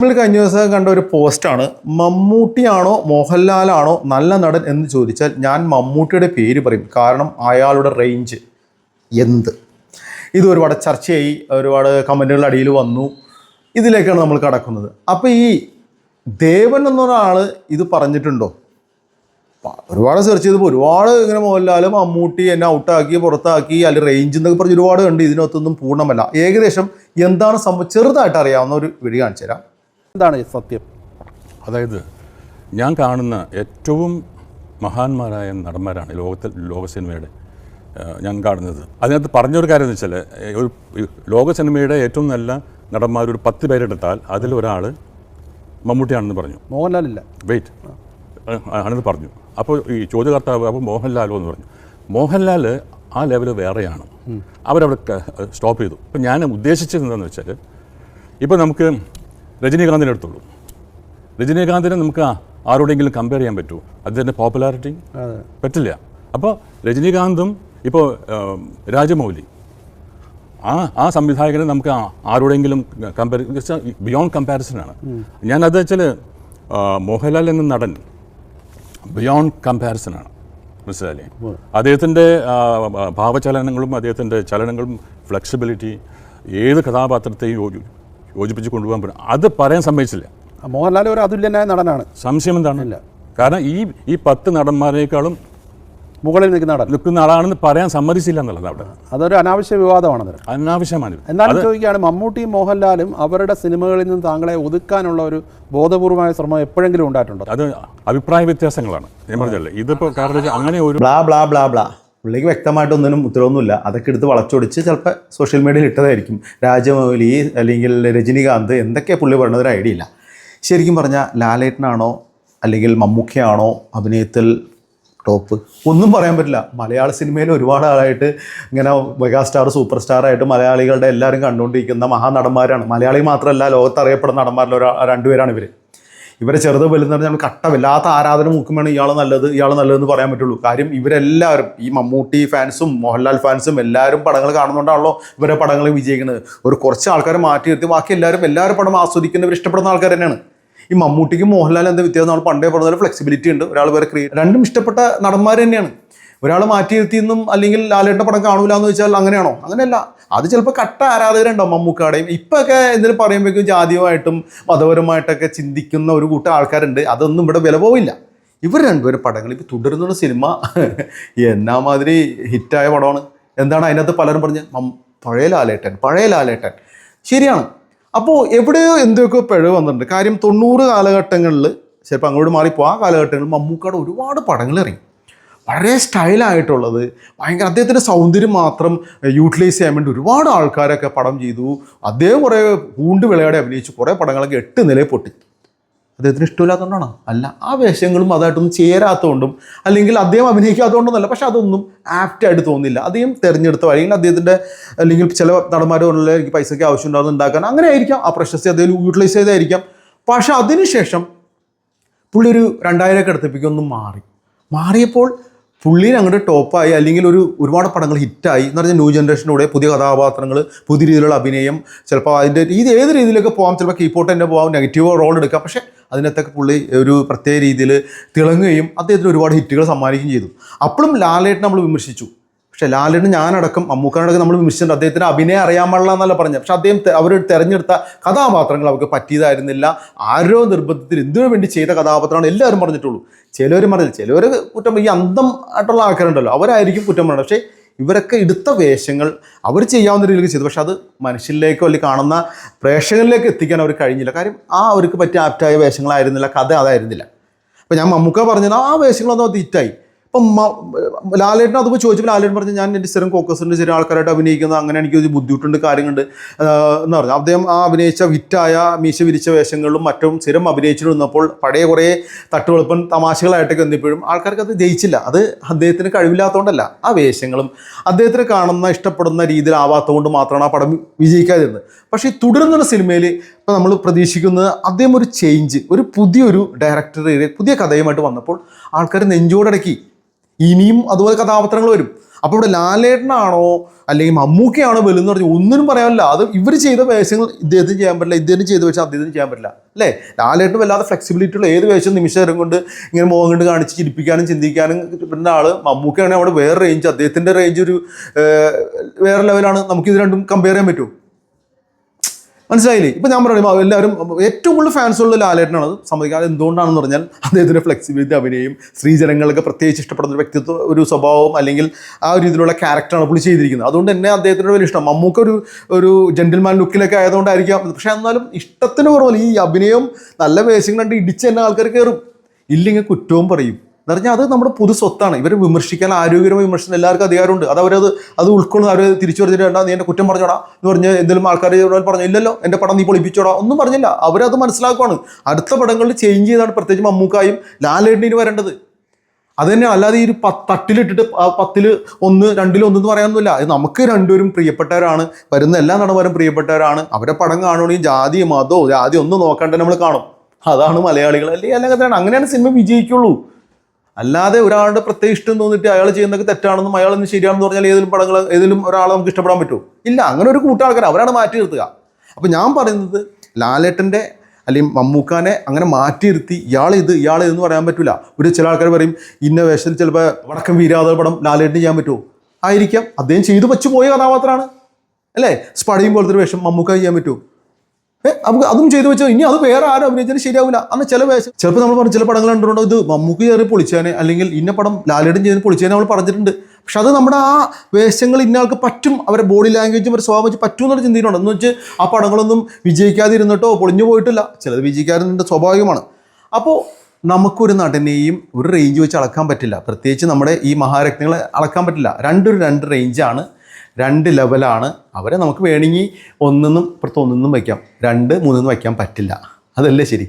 നമ്മൾ കഴിഞ്ഞ ദിവസം കണ്ട ഒരു പോസ്റ്റാണ് മമ്മൂട്ടിയാണോ മോഹൻലാലാണോ നല്ല നടൻ എന്ന് ചോദിച്ചാൽ ഞാൻ മമ്മൂട്ടിയുടെ പേര് പറയും. കാരണം അയാളുടെ റേഞ്ച് എന്ത്? ഇത് ഒരുപാട് ചർച്ചയായി ഒരുപാട് കമന്റുകളുടെ അടിയിൽ വന്നു. ഇതിലേക്കാണ് നമ്മൾ കടക്കുന്നത്. അപ്പോൾ ഈ ദേവൻ എന്നൊരാൾ ഇത് പറഞ്ഞിട്ടുണ്ടോ? ഒരുപാട് സെർച്ച് ചെയ്തപ്പോൾ ഒരുപാട് ഇങ്ങനെ മോഹൻലാലും മമ്മൂട്ടി എന്നെ ഔട്ടാക്കി പുറത്താക്കി അല്ലെങ്കിൽ റേഞ്ച് എന്നൊക്കെ പറഞ്ഞ് ഒരുപാട് കണ്ട് ഇതിനകത്തൊന്നും പൂർണമല്ല. ഏകദേശം എന്താണ് സംഭവം? ചെറുതായിട്ട് അറിയാവുന്ന ഒരു വീഡിയോ കാണിച്ചു തരാം എന്താണ് സത്യം? അതായത് ഞാൻ കാണുന്ന ഏറ്റവും മഹാന്മാരായ നടന്മാരാണ് ലോകത്തിൽ ലോക സിനിമയുടെ ഞാൻ കാണുന്നത്. അതിനകത്ത് പറഞ്ഞൊരു കാര്യം എന്ന് വെച്ചാൽ ഒരു ലോക സിനിമയുടെ ഏറ്റവും നല്ല നടന്മാർ ഒരു പത്ത് പേരെടുത്താൽ അതിലൊരാൾ മമ്മൂട്ടിയാണെന്ന് പറഞ്ഞു. മോഹൻലാലില്ല. വെയിറ്റ് ആണെന്ന് പറഞ്ഞു. അപ്പോൾ ഈ ചോദ്യകർത്താവ് അപ്പോൾ മോഹൻലാലോ എന്ന് പറഞ്ഞു. മോഹൻലാൽ ആ ലെവൽ വേറെയാണ്. അവരവിടെ സ്റ്റോപ്പ് ചെയ്തു. അപ്പം ഞാൻ ഉദ്ദേശിച്ചത് എന്താണെന്ന് വെച്ചാൽ ഇപ്പോൾ നമുക്ക് രജനീകാന്തിനെ എടുത്തോളൂ. രജനീകാന്തിനെ നമുക്ക് ആരോടെങ്കിലും കമ്പയർ ചെയ്യാൻ പറ്റൂ. അദ്ദേഹത്തിന്റെ പോപ്പുലാരിറ്റി പറ്റില്ല. അപ്പോൾ രജനീകാന്തും ഇപ്പോൾ രാജമൗലി ആ ആ സംവിധായകനെ നമുക്ക് ആരോടെങ്കിലും കമ്പയർ ബിയോണ്ട് കമ്പാരിസനാണ് ഞാനത് വെച്ചാൽ മോഹൻലാൽ എന്ന നടൻ ബിയോണ്ട് കമ്പാരിസനാണ് മനസ്സിലായില്ലേ? അദ്ദേഹത്തിന്റെ ഭാവചലനങ്ങളും അദ്ദേഹത്തിന്റെ ചലനങ്ങളും ഫ്ലെക്സിബിലിറ്റി ഏത് കഥാപാത്രത്തെയും യോജിപ്പിച്ച് കൊണ്ടുപോകാൻ പറ്റും. അത് പറയാൻ സമ്മതിച്ചില്ല. ആ, മോഹൻലാൽ ഒരു അതുല്യനായ നടനാണ്. സംശയം എന്താണ്? ഇല്ല. കാരണം ഈ ഈ പത്ത് നടന്മാരെക്കാളും മുകളിൽ നിൽക്കുന്ന നടൻ. നിൽക്കുന്ന ആളാണെന്ന് പറയാൻ സമ്മതിച്ചില്ല എന്നുള്ളത് അവിടെ. അതൊരു അനാവശ്യ വിവാദമാണ് അനാവശ്യമാണ്. എന്നാലും ചോദിക്കുകയാണ് മമ്മൂട്ടിയും മോഹൻലാലും അവരുടെ സിനിമകളിൽ നിന്ന് താങ്കളെ ഒതുക്കാനുള്ള ഒരു ബോധപൂർവമായ ശ്രമം എപ്പോഴെങ്കിലും ഉണ്ടായിട്ടുണ്ടോ? അത് അഭിപ്രായ വ്യത്യാസങ്ങളാണ്. ഞാൻ പറഞ്ഞല്ലേ ഇതിപ്പോ കാരണം അങ്ങനെ ഒരു ബ്ലാ ബ്ലാ ബ്ലാ ബ്ലാ. പുള്ളിക്ക് വ്യക്തമായിട്ടൊന്നിനും ഉത്തരവൊന്നുമില്ല. അതൊക്കെ എടുത്ത് വളച്ചൊടിച്ച് ചിലപ്പോൾ സോഷ്യൽ മീഡിയയിൽ ഇട്ടതായിരിക്കും. രാജമൗലി അല്ലെങ്കിൽ രജനീകാന്ത് എന്തൊക്കെ പുള്ളി പറയുന്നത് ഒരു ഐഡിയ ഇല്ല. ശരിക്കും പറഞ്ഞാൽ ലാലേട്ടനാണോ അല്ലെങ്കിൽ മമ്മൂക്കയാണോ അഭിനയത്തിൽ ടോപ്പ് ഒന്നും പറയാൻ പറ്റില്ല. മലയാള സിനിമയിൽ ഒരുപാട് ആളായിട്ട് ഇങ്ങനെ മെഗാസ്റ്റാർ സൂപ്പർ സ്റ്റാറായിട്ട് മലയാളികളുടെ എല്ലാവരും കണ്ടുകൊണ്ടിരിക്കുന്ന മഹാനടന്മാരാണ്. മലയാളി മാത്രമല്ല ലോകത്ത് അറിയപ്പെടുന്ന നടന്മാരിൽ ഒരാ രണ്ടുപേരാണ് ഇവർ ഇവരെ ചെറുത് വലുതെന്ന് പറഞ്ഞാൽ നമ്മൾ കട്ട വല്ലാത്ത ആരാധന മൂക്കുമാണ് ഇയാൾ നല്ലത് ഇയാൾ നല്ലതെന്ന് പറയാൻ പറ്റുള്ളൂ. കാര്യം ഇവരെല്ലാവരും ഈ മമ്മൂട്ടി ഫാൻസും മോഹൻലാൽ ഫാൻസും എല്ലാവരും പടങ്ങൾ കാണുന്നുണ്ടാണല്ലോ ഇവരെ പടങ്ങൾ വിജയിക്കുന്നത്. ഒരു കുറച്ച് ആൾക്കാരെ മാറ്റി നിർത്തി ബാക്കി എല്ലാവരും എല്ലാവരും പടം ആസ്വദിക്കുന്നവർ ഇഷ്ടപ്പെടുന്ന ആൾക്കാർ തന്നെയാണ്. ഈ മമ്മൂട്ടിക്കും മോഹൻലാൽ എന്താ വ്യത്യാസം? നമ്മൾ പണ്ടേ പറഞ്ഞ ഫ്ലെക്സിബിലിറ്റി ഉണ്ട്. ഒരാൾ വേറെ ക്രിയേറ്റ് രണ്ടും ഇഷ്ടപ്പെട്ട നടന്മാർ തന്നെയാണ്. ഒരാൾ മാറ്റി നിർത്തിയെന്നും അല്ലെങ്കിൽ ലാലേട്ടന്റെ പടം കാണൂല എന്ന് വെച്ചാൽ അങ്ങനെയാണോ? അങ്ങനെയല്ല. അത് ചിലപ്പോൾ കട്ട ആരാധകരുണ്ടാവും മമ്മൂക്കാടെയും? ഇപ്പൊക്കെ എന്തിനു പറയുമ്പോഴേക്കും ജാതിയുമായിട്ടും മതപരമായിട്ടൊക്കെ ചിന്തിക്കുന്ന ഒരു കൂട്ടം ആൾക്കാരുണ്ട്. അതൊന്നും ഇവിടെ വില പോവില്ല. ഇവർ രണ്ടുപേരും പടങ്ങൾ ഇപ്പോൾ തുടരുന്ന സിനിമ എന്നാ മാതിരി ഹിറ്റായ പടമാണ്. എന്താണ് അതിനകത്ത് പലരും പറഞ്ഞ് പഴയ ലാലേട്ടൻ പഴയ ലാലേട്ടൻ. ശരിയാണ്. അപ്പോൾ എവിടെയോ എന്തൊക്കെയോ പിഴവ് വന്നിട്ടുണ്ട്. കാര്യം തൊണ്ണൂറ് കാലഘട്ടങ്ങളിൽ ചിലപ്പോൾ അങ്ങോട്ട് മാറിപ്പോൾ ആ കാലഘട്ടങ്ങളിൽ മമ്മൂക്കയുടെ ഒരുപാട് പടങ്ങൾ ഇറങ്ങി. വളരെ സ്റ്റൈലായിട്ടുള്ളത്. ഭയങ്കര അദ്ദേഹത്തിന്റെ സൗന്ദര്യം മാത്രം യൂട്ടിലൈസ് ചെയ്യാൻ വേണ്ടി ഒരുപാട് ആൾക്കാരൊക്കെ പടം ചെയ്തു. അദ്ദേഹം കുറേ പൂണ്ട് വിളയാടെ അഭിനയിച്ചു. കുറേ പടങ്ങളൊക്കെ എട്ട് നിലയിൽ പൊട്ടി. അദ്ദേഹത്തിന് ഇഷ്ടമില്ലാത്തതുകൊണ്ടാണോ? അല്ല. ആ വേഷങ്ങളും അതായിട്ടൊന്നും ചേരാത്തതുകൊണ്ടും അല്ലെങ്കിൽ അദ്ദേഹം അഭിനയിക്കാത്തതുകൊണ്ടൊന്നല്ല പക്ഷെ അതൊന്നും ആപ്റ്റായിട്ട് തോന്നില്ല. അദ്ദേഹം തിരഞ്ഞെടുത്ത അല്ലെങ്കിൽ അദ്ദേഹത്തിന്റെ അല്ലെങ്കിൽ ചില നടന്മാരോടുള്ള എനിക്ക് പൈസയ്ക്ക് ആവശ്യം ഉണ്ടാകുന്ന ഉണ്ടാക്കാൻ. അങ്ങനെ ആയിരിക്കാം. ആ പ്രശസ്തി അദ്ദേഹം യൂട്ടിലൈസ് ചെയ്തായിരിക്കാം. പക്ഷെ അതിനുശേഷം പുള്ളി ഒരു രണ്ടായിരമൊക്കെ അടുത്തിപ്പിക്കൊന്നും മാറി. മാറിയപ്പോൾ പുള്ളിനെ അങ്ങോട്ട് ടോപ്പായി അല്ലെങ്കിൽ ഒരു ഒരുപാട് പടങ്ങൾ ഹിറ്റായി എന്ന് പറഞ്ഞാൽ ന്യൂ ജനറേഷനൂടെ പുതിയ കഥാപാത്രങ്ങൾ പുതിയ രീതിയിലുള്ള അഭിനയം ചിലപ്പോൾ അതിന്റെ ഇത് ഏത് രീതിയിലൊക്കെ പോകാം ചിലപ്പോൾ കീപ്പോട്ട് തന്നെ പോകാം നെഗറ്റീവ് റോൾ എടുക്കാം. പക്ഷേ അതിനകത്തൊക്കെ പുള്ളി ഒരു പ്രത്യേക രീതിയിൽ തിളങ്ങുകയും അദ്ദേഹത്തിന് ഒരുപാട് ഹിറ്റുകൾ സമ്മാനിക്കുകയും ചെയ്തു. അപ്പോഴും ലാലേട്ട് നമ്മൾ വിമർശിച്ചു. പക്ഷേ ലാലിന് ഞാനടക്കം അമ്മൂക്കനടക്കം നമ്മൾ വിമർശിച്ചിട്ടുണ്ട്. അദ്ദേഹത്തിന് അഭിനയം അറിയാൻ പാടില്ല എന്നല്ല പറഞ്ഞത്. പക്ഷെ അദ്ദേഹം അവർ തിരഞ്ഞെടുത്ത കഥാപാത്രങ്ങൾ അവർക്ക് പറ്റിയതായിരുന്നില്ല. ആരോ നിർബന്ധത്തിൽ എന്തിനു വേണ്ടി ചെയ്ത കഥാപാത്രമാണ് എല്ലാവരും പറഞ്ഞിട്ടുള്ളൂ. ചിലവർ പറഞ്ഞില്ല. ചിലവർ കുറ്റം ഈ അന്തം ആയിട്ടുള്ള ആൾക്കാരുണ്ടല്ലോ. അവരായിരിക്കും കുറ്റം പറയുന്നത് പക്ഷേ ഇവരൊക്കെ എടുത്ത വേഷങ്ങൾ അവർ ചെയ്യാവുന്ന രീതിയിലേക്ക് ചെയ്തു. പക്ഷെ അത് മനുഷ്യരിലേക്കോ അല്ലെങ്കിൽ കാണുന്ന പ്രേക്ഷകരിലേക്ക് എത്തിക്കാൻ അവർ കഴിഞ്ഞില്ല. കാര്യം ആ അവർക്ക് പറ്റിയ ആപ്റ്റായ വേഷങ്ങളായിരുന്നില്ല. കഥ അതായിരുന്നില്ല. അപ്പോൾ ഞാൻ മമ്മൂക്ക പറഞ്ഞത് ആ വേഷങ്ങളൊന്നും അത് ഹിറ്റായി. ഇപ്പം ലാലേട്ടൻ അതിപ്പോൾ ചോദിച്ചപ്പോൾ ലാലേട്ടൻ പറഞ്ഞു ഞാൻ എന്റെ സ്ഥിരം കോക്കസിന്റെ ചെറിയ ആൾക്കാരായിട്ട് അഭിനയിക്കുന്നത് അങ്ങനെ എനിക്ക് ഒരു ബുദ്ധിമുട്ടുണ്ട് കാര്യങ്ങളുണ്ട്. എന്ന് പറഞ്ഞു. അദ്ദേഹം ആ അഭിനയിച്ച വിറ്റായ മീശ വിരിച്ച വേഷങ്ങളിലും മറ്റും സ്ഥിരം അഭിനയിച്ചിട്ട് വന്നപ്പോൾ പഴയ കുറേ തട്ടുവെളുപ്പൻ തമാശകളായിട്ടൊക്കെ വന്നപ്പോഴും ആൾക്കാർക്ക് അത് ജയിച്ചില്ല അത് അദ്ദേഹത്തിന് കഴിവില്ലാത്തതുകൊണ്ടല്ല ആ വേഷങ്ങളും അദ്ദേഹത്തിന് കാണുന്ന ഇഷ്ടപ്പെടുന്ന രീതിയിലാവാത്തതുകൊണ്ട് മാത്രമാണ് ആ പടം വിജയിക്കാതിരുന്നത്. പക്ഷേ തുടരുന്ന സിനിമയിൽ ഇപ്പോൾ നമ്മൾ പ്രതീക്ഷിക്കുന്നത് അദ്ദേഹം ഒരു ചേഞ്ച് ഒരു പുതിയൊരു ഡയറക്ടർ പുതിയ കഥയുമായിട്ട് വന്നപ്പോൾ ആൾക്കാർ നെഞ്ചോടടക്കി. ഇനിയും അതുപോലെ കഥാപാത്രങ്ങൾ വരും. അപ്പോൾ ഇവിടെ ലാലേട്ടനാണോ അല്ലെങ്കിൽ മമ്മൂക്കയാണോ വലുതെന്ന് പറഞ്ഞു ഒന്നിനും പറയാനില്ല. അത് ഇവർ ചെയ്ത വേഷങ്ങൾ ഇദ്ദേഹത്തിന് ചെയ്യാൻ പറ്റില്ല. ഇദ്ദേഹത്തിന് ചെയ്ത വേഷം അദ്ദേഹത്തിന് ചെയ്യാൻ പറ്റില്ല. അല്ലേ? ലാലേട്ടന് വല്ലാതെ ഫ്ലെക്സിബിലിറ്റി ഉള്ള ഏത് വേഷം നിമിഷം കൊണ്ട് ഇങ്ങനെ മുഖം കൊണ്ട് കാണിച്ച് ചിരിപ്പിക്കാനും ചിന്തിക്കാനും പറ്റുന്ന ആൾ മമ്മൂക്കയാണെങ്കിൽ അവിടെ വേറെ റേഞ്ച് അദ്ദേഹത്തിന്റെ റേഞ്ച് ഒരു വേറെ ലെവലാണ് നമുക്ക് ഇത് രണ്ടും കമ്പയർ ചെയ്യാൻ പറ്റുമോ? മനസ്സിലായില്ലേ? ഇപ്പം ഞാൻ പറയുമ്പോൾ എല്ലാവരും ഏറ്റവും കൂടുതൽ ഫാൻസ് ഉള്ള ലാലേട്ടനാണ് സമ്മതിക്കാതെ എന്തുകൊണ്ടാണെന്ന് പറഞ്ഞാൽ അദ്ദേഹത്തിന്റെ ഫ്ലെക്സിബിലിറ്റി അഭിനയം സ്ത്രീജനങ്ങൾക്ക് പ്രത്യേകിച്ച് ഇഷ്ടപ്പെടുന്ന ഒരു വ്യക്തിത്വ ഒരു സ്വഭാവം അല്ലെങ്കിൽ ആ ഒരു രീതിയിലുള്ള ക്യാരക്ടറാണ് പുള്ളി ചെയ്തിരിക്കുന്നത്. അതുകൊണ്ട് തന്നെ അദ്ദേഹത്തിനോട് വലിയ ഇഷ്ടം മമ്മൂക്ക ഒരു ഒരു ജെന്റിൽമാൻ ലുക്കിലൊക്കെ ആയതുകൊണ്ടായിരിക്കാം. പക്ഷേ എന്നാലും ഇഷ്ടത്തിന് കുറവല്ല. ഈ അഭിനയം നല്ല വേഷം കണ്ട് ഇടിച്ച് തന്നെ ആൾക്കാർ കയറും. ഇല്ലെങ്കിൽ കുറ്റവും പറയും. എന്ന് പറഞ്ഞാൽ അത് നമ്മുടെ പൊതു സ്വത്താണ്. ഇവരെ വിമർശിക്കാൻ ആരോഗ്യപരമായ വിമർശനം എല്ലാവർക്കും അധികാരമുണ്ട്. അത് അവരത് അത് ഉൾക്കൊള്ളുന്ന അവരെ തിരിച്ചു പറഞ്ഞിട്ട് വേണ്ട നീ എന്റെ കുറ്റം പറഞ്ഞോടാ എന്ന് പറഞ്ഞ് എന്തെങ്കിലും ആൾക്കാർ പറഞ്ഞു ഇല്ലല്ലോ എന്റെ പടം നീ പൊളിപ്പിച്ചോടാ ഒന്നും പറഞ്ഞില്ല. അവരത് മനസ്സിലാക്കുവാണ്. അടുത്ത പടങ്ങളിൽ ചേഞ്ച് ചെയ്താണ് പ്രത്യേകിച്ച് മമ്മൂക്കായും ലാലേട്ടനും വരേണ്ടത്. അത് തന്നെ അല്ലാതെ ഈ ഒരു തട്ടിലിട്ടിട്ട് പത്തിൽ ഒന്ന് രണ്ടിൽ ഒന്ന് എന്ന് പറയാനൊന്നുമില്ല. അത് നമുക്ക് രണ്ടുപേരും പ്രിയപ്പെട്ടവരാണ്. വരുന്ന എല്ലാ നടന്മാരും പ്രിയപ്പെട്ടവരാണ്. അവരെ പടം കാണുകയാണെങ്കിൽ ജാതി മതമോ ജാതി ഒന്നും നോക്കാണ്ട് നമ്മൾ കാണും. അതാണ് മലയാളികൾ. അല്ലെങ്കിൽ അല്ലെങ്കിൽ അങ്ങനെയാണ് സിനിമ വിജയിക്കുള്ളൂ. അല്ലാതെ ഒരാളുടെ പ്രത്യേക ഇഷ്ടം തോന്നിയിട്ട് അയാൾ ചെയ്യുന്നതൊക്കെ തെറ്റാണെന്നും അയാൾ ഇന്ന് ശരിയാണെന്ന് പറഞ്ഞാൽ ഏതെങ്കിലും പടങ്ങൾ ഏതെങ്കിലും ഒരാളെ നമുക്ക് ഇഷ്ടപ്പെടാൻ പറ്റുമോ ഇല്ല അങ്ങനെ ഒരു കൂട്ടം ആൾക്കാർ അവരാണ് മാറ്റി നിർത്തുക. അപ്പോൾ ഞാൻ പറയുന്നത് ലാലേട്ടന്റെ അല്ലെങ്കിൽ മമ്മൂക്കാനെ അങ്ങനെ മാറ്റി നിർത്തി ഇയാൾ ഇത് ഇയാൾ ഇതെന്ന് പറയാൻ പറ്റില്ല ഒരു ചില ആൾക്കാർ പറയും ഇന്ന വേഷത്തിൽ ചിലപ്പോൾ വടക്കം വീരാത പടം ലാലേട്ടന് ചെയ്യാൻ പറ്റുമോ? ആയിരിക്കാം. അദ്ദേഹം ചെയ്തു വെച്ച് പോയ കഥാപാത്രമാണ്. അല്ലേ? സ്പടയും പോലത്തെ ഒരു വേഷം മമ്മൂക്ക ചെയ്യാൻ പറ്റുമോ? നമുക്ക് അതും ചെയ്തു വെച്ചോ. ഇനി അത് വേറെ ആരും അഭിനയിച്ചാലും ശരിയാവില്ല അന്ന് ചില വേഷം ചിലപ്പോൾ നമ്മൾ പറഞ്ഞു ചില പടങ്ങൾ കണ്ടിട്ടുണ്ടോ? ഇത് മമ്മൂക്ക് കയറി പൊളിച്ചേനെ അല്ലെങ്കിൽ ഇന്ന പടം ലാലേട്ടൻ ചെയ്ത് പൊളിച്ചേനെ നമ്മൾ പറഞ്ഞിട്ടുണ്ട്. പക്ഷെ അത് നമ്മുടെ ആ വേഷങ്ങൾ ഇന്ന ആൾക്ക് പറ്റും. അവരുടെ ബോഡി ലാംഗ്വേജും അവരുടെ സ്വഭാവം വെച്ച് പറ്റും എന്നൊരു ചിന്തയിലുണ്ട്. എന്ന് വെച്ച് ആ പടങ്ങളൊന്നും വിജയിക്കാതിരുന്നിട്ടോ പൊളിഞ്ഞു പോയിട്ടില്ല. ചിലത് വിജയിക്കാതിരുന്നിട്ട് സ്വാഭാവികമാണ്. അപ്പോൾ നമുക്കൊരു നടനെയും ഒരു റേഞ്ച് വെച്ച് അളക്കാൻ പറ്റില്ല. പ്രത്യേകിച്ച് നമ്മുടെ ഈ മഹാരത്നങ്ങളെ അളക്കാൻ പറ്റില്ല. രണ്ടൊരു രണ്ട് റേഞ്ചാണ് രണ്ട് ലെവലാണ് അവരെ നമുക്ക് വേണമെങ്കിൽ ഒന്നെന്നും ഇപ്പുറത്ത് ഒന്നിന്നും വയ്ക്കാം. രണ്ട് മൂന്നിന്നും വയ്ക്കാൻ പറ്റില്ല. അതല്ലേ ശരി?